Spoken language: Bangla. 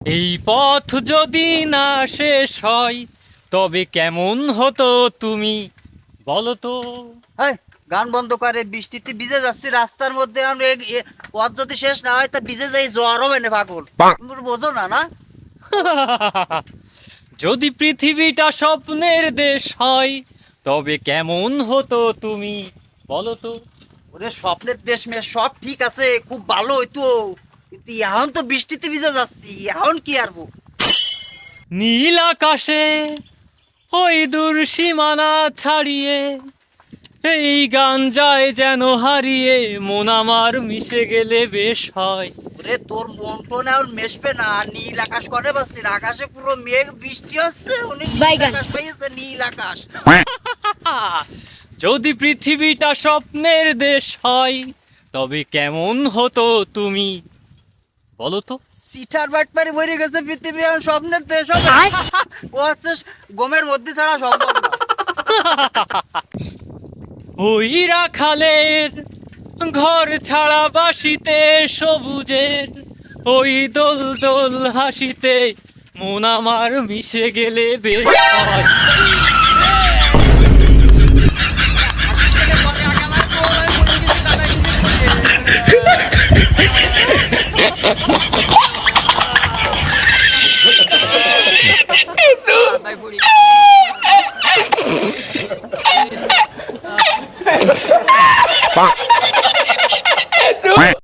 এই পথ যদি না শেষ হয় তবে কেমন হতো তুমি? বলো তো। এই গান বন্ধ করে বৃষ্টিতে ভিজে যাচ্ছি রাস্তার মধ্যে পথ যদি শেষ না হয় তা ভিজে যাই জ্বর হবে না পাগল বোঝো না না? যদি পৃথিবীটা স্বপ্নের দেশ হয় তবে কেমন হতো তুমি? বলো তো। ওরে স্বপ্নের দেশ মেয়ে সব ঠিক আছে খুব ভালো হইতো। কিন্তু এখন তো বৃষ্টিতে ভিজে যাচ্ছি এখন কি আরবো নীল আকাশে ওই দূর সীমানা ছাড়িয়ে এই গান যায় যেন হারিয়ে মন আমার মিশে গেলে বেশ হয়। ওরে তোর মন টোন এখন মেশবে না নীল আকাশ করে পাচ্ছি না আকাশে পুরো মেঘ বৃষ্টি হচ্ছে উনি আকাশ পাইছে নীল আকাশ। যদি পৃথিবীটা স্বপ্নের দেশ হয় তবে কেমন হতো তুমি? বলো তো। সিটার বাটপারি ভরে গেছে পৃথিবী এখন স্বপ্নের দেশ হবে। ও হচ্ছে গমের মধ্যে ছাড়া সম্ভব না। ওই রাখালের ঘর ছাড়া বাসিতে সবুজের ওই দোল দোল হাসিতে মন আমার মিশে গেলে বেশ Fuck.